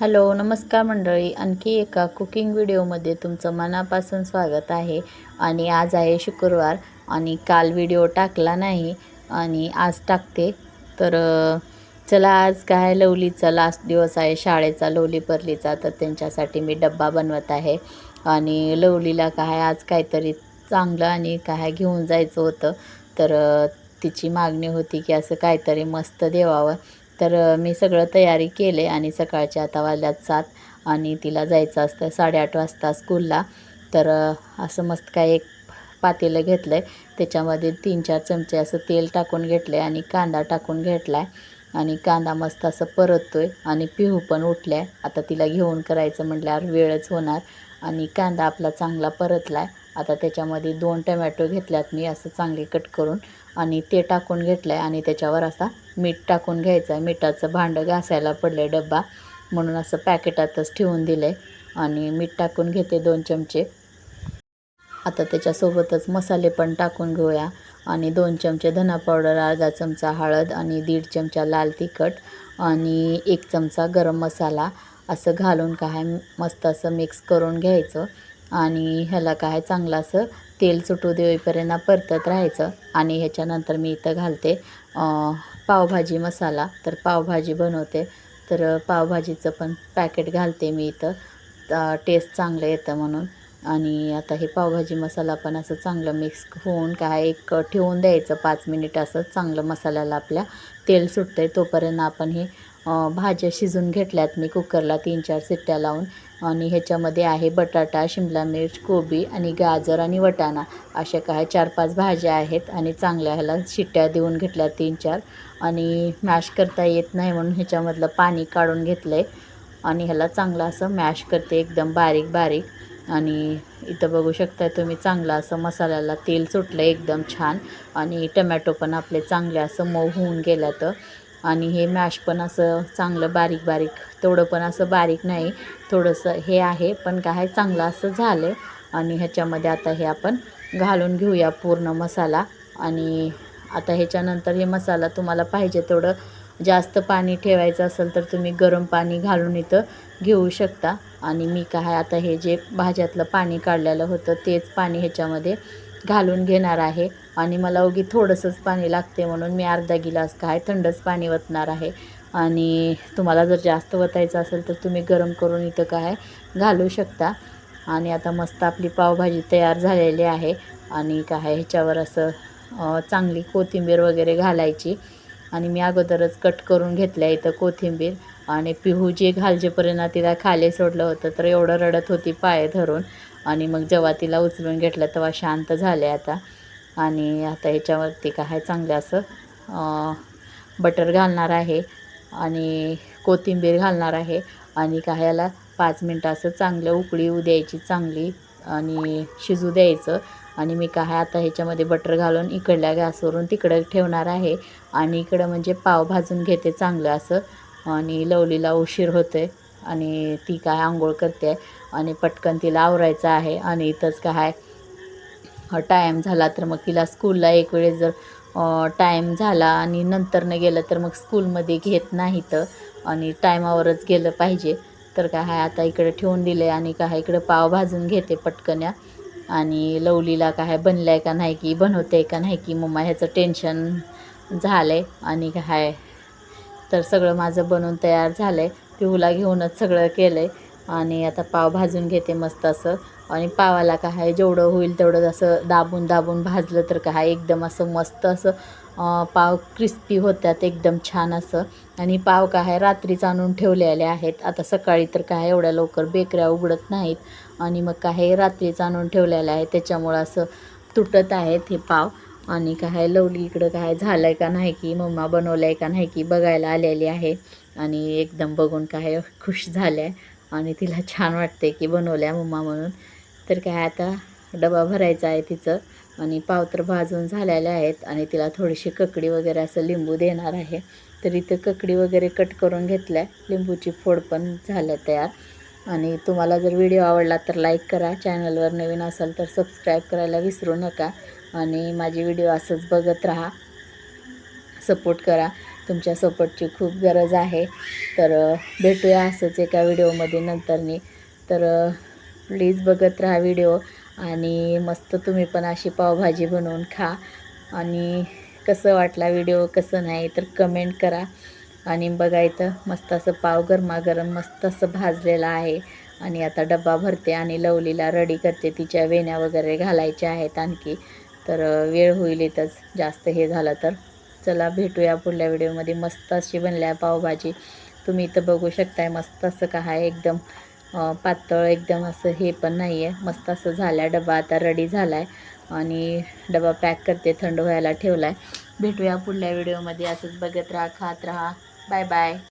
Hello नमस्कार मंडळी. आणखी एका कुकिंग व्हिडिओमध्ये तुमचं मनापासून स्वागत आहे. आणि आज आहे शुक्रवार आणि काल व्हिडिओ टाकला नाही आणि आज टाकते. तर चला आज काय लवलीचा लास्ट दिवस आहे. शाळेचा लवली परलीचा तर त्यांच्यासाठी मी डब्बा बनवत आहे. आणि लवलीला काय आज काहीतरी चांगलं आणि काय घेऊन जायचं होतं. तर तिची मागणी होती की असं काहीतरी मस्त देवावं. तर मी सगळं तयारी केले आणि सकाळच्या आता वाजल्यात सात आणि तिला जायचं असतं साडेआठ वाजता स्कूलला. तर असं मस्त काय एक पातेलं घेतलं आहे त्याच्यामध्ये तीन चार चमचे असं तेल टाकून घेतलं आहे आणि कांदा टाकून घेतला आहे आणि कांदा मस्त असं परततो आहे आणि पिहू पण उठल्या. आहे आता तिला घेऊन करायचं म्हटल्यावर वेळच होणार आणि कांदा आपला चांगला परतला आहे आता त्याच्यामध्ये दोन टमॅटो घेतल्यात मी असं चांगले कट करून. आणि ते टाकून घेतलं आहे आणि त्याच्यावर असा मीठ टाकून घ्यायचं आहे मिठाचं भांडं घासायला पडलं आहे डब्बा. म्हणून असं पॅकेटातच ठेवून दिलं आहे आणि मीठ टाकून घेते दोन चमचे. आता त्याच्यासोबतच मसाले पण टाकून घेऊया. आणि दोन चमचे धना पावडर अर्धा चमचा हळद आणि दीड चमचा लाल तिखट आणि एक चमचा गरम मसाला. असं घालून काय मस्त असं मिक्स करून घ्यायचं. आणि ह्याला काय चांगलं असं तेल सुटू देईपर्यंत परतत राहायचं. आणि ह्याच्यानंतर मी इथं घालते पावभाजी मसाला. तर पावभाजी बनवते. तर पावभाजीचं पण पॅकेट घालते मी इथं. टेस्ट चांगलं येतं म्हणून. आणि आता हे पावभाजी मसाला पण असं चांगलं मिक्स होऊन काय एक ठेवून द्यायचं पाच मिनिट असं चांगलं मसाल्याला आपल्या तेल सुटतं आहे तोपर्यंत आपण हे भाज्या शिजून घेतल्यात मी कुकरला तीन चार सिट्ट्या लावून. आणि ह्याच्यामध्ये आहे बटाटा शिमला मिर्च कोबी आणि गाजर आणि वटाणा. अशा काय चार पाच भाज्या आहेत आणि चांगल्या ह्याला शिट्ट्या देऊन घेतल्या तीन चार. आणि मॅश करता येत नाही म्हणून ह्याच्यामधलं पाणी काढून घेतलं आहे आणि ह्याला चांगलं असं मॅश करते एकदम बारीक बारीक. आणि इथं बघू शकता तुम्ही चांगलं असं मसाल्याला तेल सुटलं एकदम छान. आणि टमॅटो पण आपले चांगले असं मऊ होऊन गेलं तर आणि हे मॅश पण असं चांगलं बारीक बारीक तेवढं पण असं बारीक नाही थोडंसं हे आहे पण काय चांगलं असं झालं आहे आणि ह्याच्यामध्ये आता हे आपण घालून घेऊया पूर्ण मसाला. आणि आता ह्याच्यानंतर हे मसाला तुम्हाला पाहिजे तेवढं जास्त पाणी ठेवायचं असेल तर तुम्ही गरम पाणी घालून इथं घेऊ शकता. आणि मी काय आता हे जे भाज्यातलं पाणी काढलेलं होतं तेच पाणी ह्याच्यामध्ये घालून घेणार आहे. आणि मला उगी थोडंसंच पाणी लागते म्हणून मी अर्धा गिलास काय थंडच पाणी वतणार आहे. आणि तुम्हाला जर जास्त वतायचं असेल तर तुम्ही गरम करून इथं काय घालू शकता. आणि आता मस्त आपली पावभाजी तयार झालेली आहे. आणि काय ह्याच्यावर असं चांगली कोथिंबीर वगैरे घालायची. आणि मी अगोदरच कट करून घेतल्या इथं कोथिंबीर. आणि पिहू जे घालजेपर्यंत तिला खाली सोडलं होतं तर एवढं रडत होती पाय धरून. आणि मग जेव्हा तिला उचलून घेतलं तेव्हा शांत झाले आता. आणि आता ह्याच्यावरती काय चांगलं असं बटर घालणार आहे आणि कोथिंबीर घालणार आहे. आणि काय याला पाच मिनटं असं चांगलं उकळी येऊ द्यायची चांगली आणि शिजू द्यायचं. आणि मी काय आता ह्याच्यामध्ये बटर घालून इकडल्या गॅसवरून तिकडं ठेवणार आहे. आणि इकडं म्हणजे पाव भाजून घेते चांगलं असं. आणि लवलीला उशीर होते आणि ती काय आंघोळ करते आणि पटकन तिला आवरायचं आहे आणि इथंच काय टाईम झाला तर मग तिला स्कूलला एक वेळेस जर टाईम झाला आणि नंतरनं गेलं तर मग स्कूलमध्ये घेत नाही तर आणि टायमावरच गेलं पाहिजे. तर काय आहे आता इकडे ठेवून दिले आणि काय इकडे पाव भाजून घेते पटकन्या आणि लवलीला काय बनलं आहे का नाही की बनवते का नाही की मम्मा ह्याचं टेन्शन झालं आहे आणि काय तर सगळं माझं बनवून तयार झालं आहे पिहूला घेऊनच सगळं केलं आहे आणि आता पाव भाजून घेते मस्त असं. आणि पावाला काय जेवढं होईल तेवढं असं दाबून दाबून भाजलं तर काय एकदम असं मस्त असं पाव क्रिस्पी होतात एकदम छान असं. आणि पाव काय रात्रीच आणून ठेवलेले आहेत. आता सकाळी तर काय एवढ्या लवकर बेकऱ्या उघडत नाहीत. आणि मग काय रात्रीच आणून ठेवलेलं आहे त्याच्यामुळं असं तुटत आहेत हे पाव. आणि काय लवली इकडं काय झालं आहे का नाही की मम्मा बनवलं आहे का नाही की बघायला आलेली आहे. आणि एकदम बघून काय खुश झाल्या. आणि तिला छान वाटते की बनवल्या मम्मा म्हणून. तर काय आता डबा भरायचा आहे तिचं. आणि पावत्र भाजून झालेले आहेत. आणि तिला थोडीशी ककडी वगैरे असं लिंबू देणार आहे. तर इथं ककडी वगैरे कट करून घेतल्या. लिंबूची फोड पण झाल्या तयार. आणि तुम्हाला जर व्हिडिओ आवडला तर लाईक करा. चॅनलवर नवीन असाल तर सबस्क्राईब करायला विसरू नका. आणि माझे व्हिडिओ असंच बघत राहा. सपोर्ट करा. तुमच्या सपोर्टची खूप गरज आहे. तर भेटूया असंच एका व्हिडिओमध्ये नंतरनी तर प्लीज बघत राहा व्हिडिओ आणि मस्त तुम्ही पण अशी पावभाजी बनवून खा. आणि कसं वाटला व्हिडिओ कसं नाही तर कमेंट करा. आणि बघा इथं मस्त असं पाव गरमागरम मस्त असं भाजलेलं आहे. आणि आता डब्बा भरते आणि लवलीला रडी करते. तिच्या वेण्या वगैरे घालायच्या आहेत आणखी. तर वेळ होईल इथंच. जास्त हे झालं तर. चला भेटूया पुढल्या व्हिडिओमध्ये. मस्त अशी बनली आहे पावभाजी. तुम्ही इथं बघू शकताय मस्त असं का आहे एकदम पातळ एकदम असं हे पण नाही आहे मस्त असं झालं आहे डबा. आता रेडी झाला आहे आणि डबा पॅक करते थंड व्हायला ठेवला आहे भेटूया पुढल्या व्हिडिओमध्ये. असंच बघत राहा खात राहा. Bye bye